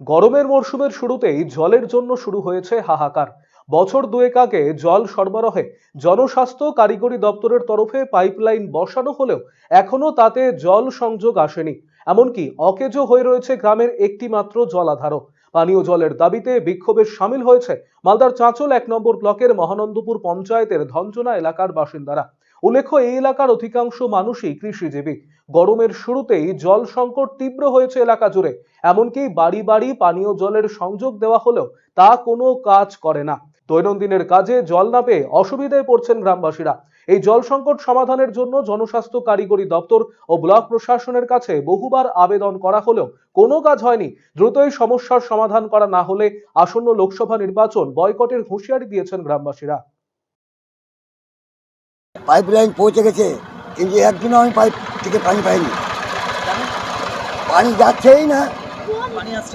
গরমের মরশুমের শুরুতেই জলের জন্য শুরু হয়েছে হাহাকার। বছর দুয়েক আগে জল সরবরাহে জনস্বাস্থ্য কারিগরি দপ্তরের তরফে পাইপলাইন বসানো হলেও এখনও তাতে জল সংযোগ আসেনি। এমনকি অকেজো হয়ে রয়েছে গ্রামের একটি মাত্র জলাধারও। পানীয় জলের দাবিতে বিক্ষোভে সামিল হয়েছে মালদার চাঁচল এক নম্বর ব্লকের মহানন্দপুর পঞ্চায়েতের ধঞ্জনা এলাকার বাসিন্দারা। উল্লেখ্য, এই এলাকার অধিকাংশ মানুষই কৃষিজীবী। গরমের শুরুতেই জল সংকট তীব্র হয়েছে এলাকা জুড়ে। এমনকি বাড়ি বাড়ি পানীয় জলের সংযোগ দেওয়া হলেও তা কোনো কাজ করে না। দৈনন্দিনের কাজে জল না পেয়ে অসুবিধায় পড়ছেন গ্রামবাসীরা। এই জল সংকট সমাধানের জন্য জনস্বাস্থ্য কারিগরি দপ্তর ও ব্লক প্রশাসনের কাছে বহুবার আবেদন করা হলেও কোনো কাজ হয়নি। দ্রুত এই সমস্যার সমাধান করা না হলে আসন্ন লোকসভা নির্বাচন বয়কটের হুঁশিয়ারি দিয়েছেন গ্রামবাসীরা। পাইপ লাইন পৌঁছে গেছে। কিন্তু একদিনও আমি পাইপ থেকে পানি পাইনি। পানি যাচ্ছেই না।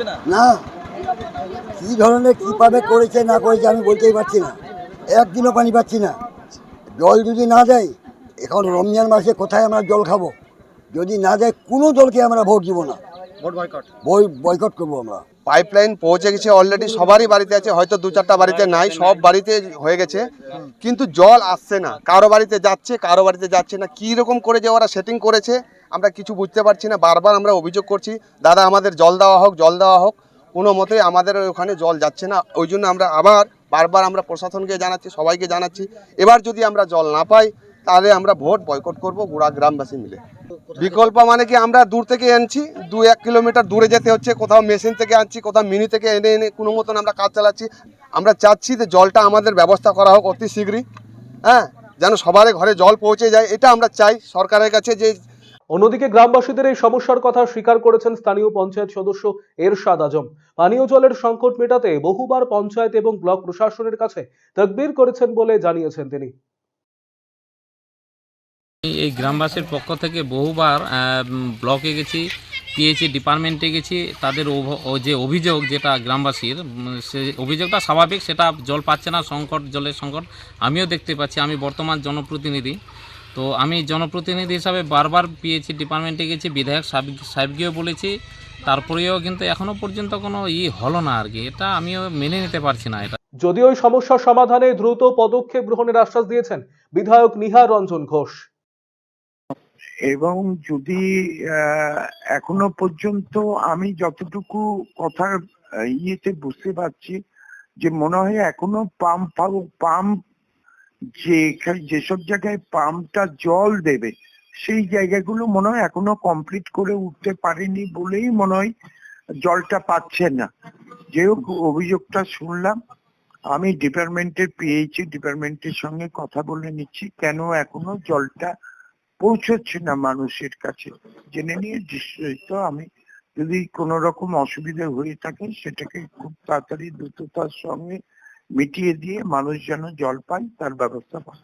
না? না। কী ধরনের কীভাবে করেছে না করেছে আমি বলতেই পারছি না। একদিনও পানি পাচ্ছি না। জল যদি না দেয় এখন রমজান মাসে কোথায় আমরা জল খাব? যদি না দেয় কোনো দলকে আমরা ভোট দিব না। Vote boycott. বই বয়কট করব আমরা। পাইপলাইন পৌঁছে গেছে অলরেডি সবারই বাড়িতে আছে, হয়তো দু চারটা বাড়িতে নাই, সব বাড়িতে হয়ে গেছে। কিন্তু জল আসছে না, কারও বাড়িতে যাচ্ছে, কারও বাড়িতে যাচ্ছে না, কী রকম করে যে ওরা সেটিং করেছে, আমরা কিছু বুঝতে পারছি না, বারবার আমরা অভিযোগ করছি, দাদা আমাদের জল দেওয়া হোক, জল দেওয়া হোক, কোনো মতেই আমাদের ওখানে জল যাচ্ছে না, ওই জন্য আমরা আবার, বারবার আমরা প্রশাসনকে জানাচ্ছি, সবাইকে জানাচ্ছি, এবার যদি আমরা জল না পাই, তাহলে আমরা ভোট বয়কট করব গোড়া গ্রামবাসী মিলে। বিকল্প মানে কি আমরা দূর থেকে আনছি, দু এক কিলোমিটার দূরে যেতে হচ্ছে, কোথাও মেশিন থেকে আনছি, কোথাও মিনি থেকে এনে এনে কোনো মতন আমরা কাজ চালাচ্ছি। আমরা চাচ্ছি যে জলটা আমাদের ব্যবস্থা করা হোক অতি শীঘ্রই হ্যাঁ? যেন সবার ঘরে জল পৌঁছে যায়, এটা আমরা চাই সরকারের কাছে যে অন্যদিকে গ্রামবাসীদের এই সমস্যার কথা স্বীকার করেছেন স্থানীয় পঞ্চায়েত সদস্য এরশাদ আজম। পানীয় জলের সংকট মেটাতে বহুবার পঞ্চায়েত এবং ব্লক প্রশাসনের কাছে তকবির করেছেন বলে জানিয়েছেন তিনি। এই- গ্রামবাসীর পক্ষ থেকে বহুবার ব্লকে গেছি পিএইচি ডিপার্টমেন্টে গেছি। তাদের যে অভিযোগ যেটা গ্রামবাসীর সে অভিযোগটা স্বাভাবিক, সেটা জল পাচ্ছে না, সংকট, জলের সংকট আমিও দেখতে পাচ্ছি। আমি বর্তমান জনপ্রতিনিধি। তো আমি জনপ্রতিনিধি হিসাবে বারবার পিএইচি ডিপার্টমেন্টে গেছি, বিধায়ক সাহেব- সাহেবকেও বলেছি। তারপরেও কিন্তু এখনও পর্যন্ত কোনো ই হলো না আর কি। এটা আমিও মেনে নিতে পারছি না এটা। যদিও এই সমস্যার সমাধানে দ্রুত পদক্ষেপ গ্রহণের আশ্বাস দিয়েছেন বিধায়ক নিহার রঞ্জন ঘোষ। এবং যদি এখনও পর্যন্ত আমি যতটুকু কথার ইয়েতে বুঝতে পারছি যে মনে হয় এখনও পাম্প পাম্প যে যেসব জায়গায় পাম্পটা জল দেবে, সেই জায়গাগুলো মনে হয় এখনও কমপ্লিট করে উঠতে পারেনি বলেই মনে হয় জলটা পাচ্ছে না। যে অভিযোগটা শুনলাম। আমি ডিপার্টমেন্টের পিএইচি ডিপার্টমেন্টের সঙ্গে কথা বলে নিচ্ছি, কেন এখনও জলটা পৌঁছচ্ছে না মানুষের কাছে। জেনে নিয়ে নিশ্চয়ই আমি যদি কোনো রকম অসুবিধা হয়ে থাকে, সেটাকে খুব তাড়াতাড়ি দ্রুততার সঙ্গে মিটিয়ে দিয়ে মানুষ যেন জল পায়, তার ব্যবস্থা পায়